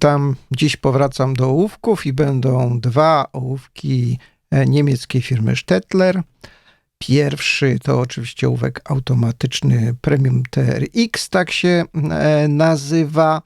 Witam. Dziś powracam do ołówków i będą dwa ołówki e, niemieckiej firmy Stettler. Pierwszy to oczywiście ołówek automatyczny Premium TRX, tak się e, nazywa.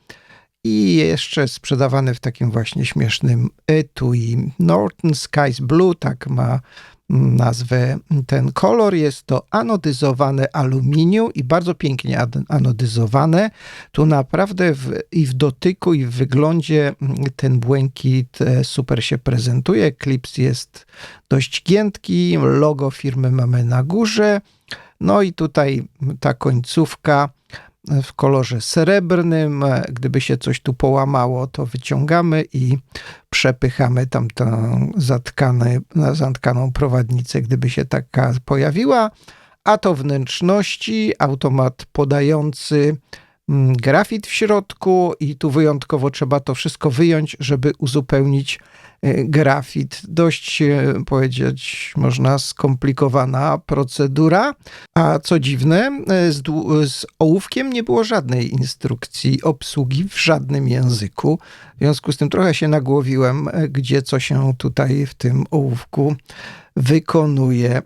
I jeszcze sprzedawany w takim właśnie śmiesznym etui. Norton Skies Blue, tak ma nazwę ten kolor. Jest to anodyzowane aluminium i bardzo pięknie anodyzowane. Tu naprawdę w, i w dotyku, i w wyglądzie ten błękit e, super się prezentuje. Klips jest dość giętki, logo firmy mamy na górze. No i tutaj ta końcówka w kolorze srebrnym. Gdyby się coś tu połamało, to wyciągamy i przepychamy tam tą zatkane, zatkaną prowadnicę, gdyby się taka pojawiła. A to wnętrzności, automat podający grafit w środku i tu wyjątkowo trzeba to wszystko wyjąć, żeby uzupełnić E, grafit. Dość, e, powiedzieć, można skomplikowana procedura. A co dziwne, e, z, z ołówkiem nie było żadnej instrukcji obsługi w żadnym języku. W związku z tym trochę się nagłowiłem, gdzie co się tutaj w tym ołówku wykonuje.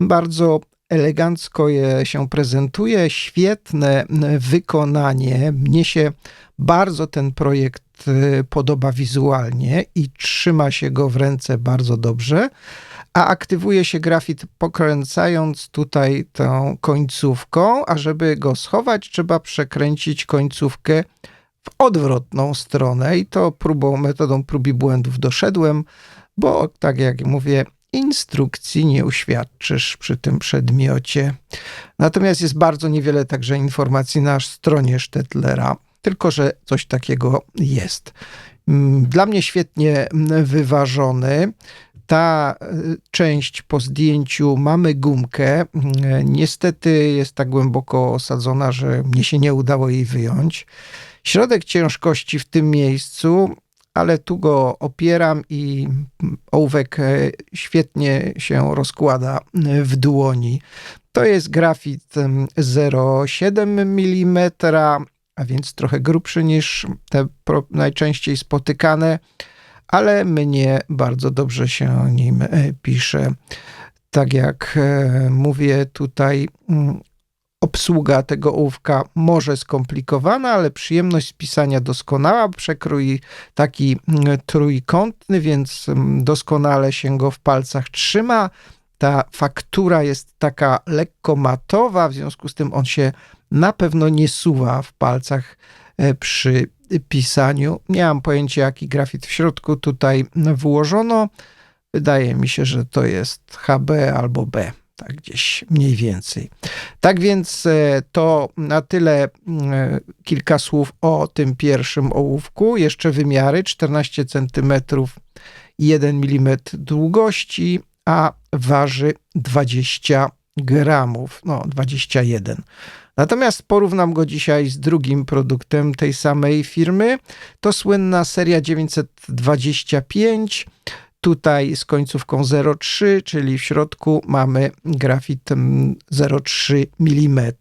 Bardzo elegancko je się prezentuje, świetne wykonanie. Mnie się bardzo ten projekt y, podoba wizualnie i trzyma się go w ręce bardzo dobrze, a aktywuje się grafit pokręcając tutaj tą końcówką, a żeby go schować, trzeba przekręcić końcówkę w odwrotną stronę i to próbą, metodą prób i błędów doszedłem, bo tak jak mówię, instrukcji nie uświadczysz przy tym przedmiocie. Natomiast jest bardzo niewiele także informacji na stronie Stettlera, tylko że coś takiego jest. Mm, dla mnie świetnie wyważony. Ta e, część po zdjęciu mamy gumkę. Mm, niestety jest tak głęboko osadzona, że mnie się nie udało jej wyjąć. Środek ciężkości w tym miejscu ale tu go opieram i ołówek e, świetnie się rozkłada w dłoni. To jest grafit 0,7 mm, a więc trochę grubszy niż te najczęściej spotykane, ale mnie bardzo dobrze się nim e, pisze. Tak jak e, mówię, tutaj Obsługa tego ołówka może skomplikowana, ale przyjemność pisania doskonała. Przekrój taki mm, trójkątny, więc mm, doskonale się go w palcach trzyma. Ta faktura jest taka lekko matowa, w związku z tym on się na pewno nie suwa w palcach e, przy pisaniu. Nie mam pojęcia, jaki grafit w środku tutaj włożono. Wydaje mi się, że to jest HB albo B tak gdzieś mniej więcej. Tak więc e, to na tyle e, kilka słów o tym pierwszym ołówku. Jeszcze wymiary 14 cm i 1 mm długości, a waży 20 gramów, no 21. Natomiast porównam go dzisiaj z drugim produktem tej samej firmy. To słynna seria 925 Tutaj z końcówką 0,3, czyli w środku mamy grafit 0,3 mm.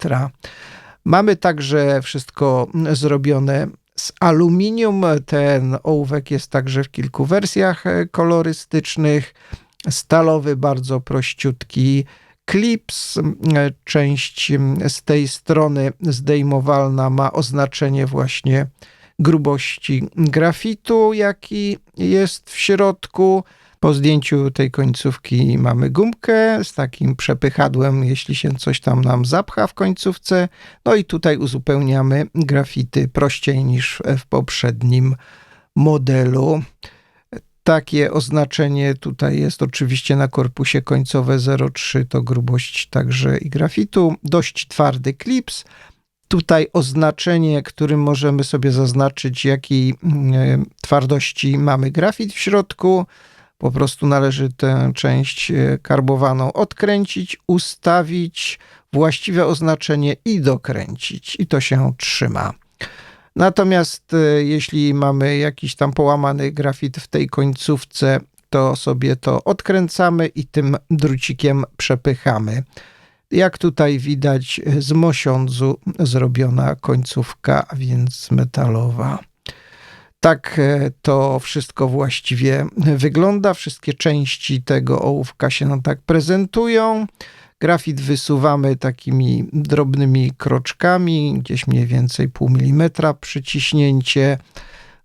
Mamy także wszystko zrobione z aluminium. Ten ołówek jest także w kilku wersjach e, kolorystycznych. Stalowy, bardzo prościutki klips. Część z tej strony zdejmowalna ma oznaczenie właśnie grubości grafitu, jaki jest w środku. Po zdjęciu tej końcówki mamy gumkę z takim przepychadłem, jeśli się coś tam nam zapcha w końcówce. No i tutaj uzupełniamy grafity prościej niż w poprzednim modelu. Takie oznaczenie tutaj jest oczywiście na korpusie końcowe 0,3 to grubość także i grafitu. Dość twardy klips tutaj oznaczenie, którym możemy sobie zaznaczyć, jakiej mm, twardości mamy grafit w środku. Po prostu należy tę część e, karbowaną odkręcić, ustawić właściwe oznaczenie i dokręcić. I to się trzyma. Natomiast e, jeśli mamy jakiś tam połamany grafit w tej końcówce, to sobie to odkręcamy i tym drucikiem przepychamy. Jak tutaj widać, z mosiądzu zrobiona końcówka, więc metalowa. Tak e, to wszystko właściwie wygląda. Wszystkie części tego ołówka się nam tak prezentują. Grafit wysuwamy takimi drobnymi kroczkami, gdzieś mniej więcej pół milimetra przyciśnięcie.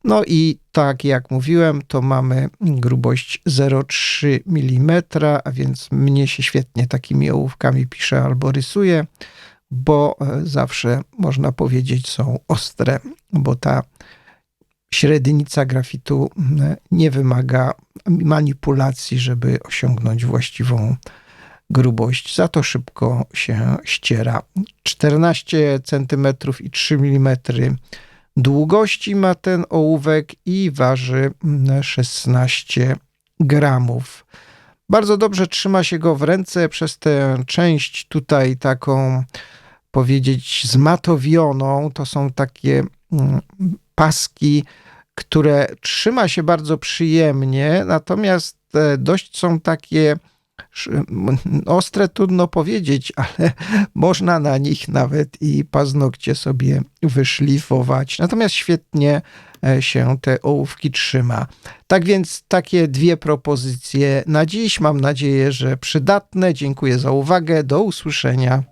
No i tak jak mówiłem, to mamy grubość 0,3 mm, a więc mnie się świetnie takimi ołówkami pisze albo rysuje, bo e, zawsze można powiedzieć są ostre, bo ta średnica grafitu nie wymaga manipulacji, żeby osiągnąć właściwą grubość. Za to szybko się ściera. 14 cm i 3 mm długości ma ten ołówek i waży 16 gramów. Bardzo dobrze trzyma się go w ręce przez tę część tutaj taką powiedzieć zmatowioną. To są takie paski, które trzyma się bardzo przyjemnie, natomiast e, dość są takie ostre, trudno powiedzieć, ale można na nich nawet i paznokcie sobie wyszlifować. Natomiast świetnie e, się te ołówki trzyma. Tak więc takie dwie propozycje na dziś. Mam nadzieję, że przydatne. Dziękuję za uwagę. Do usłyszenia.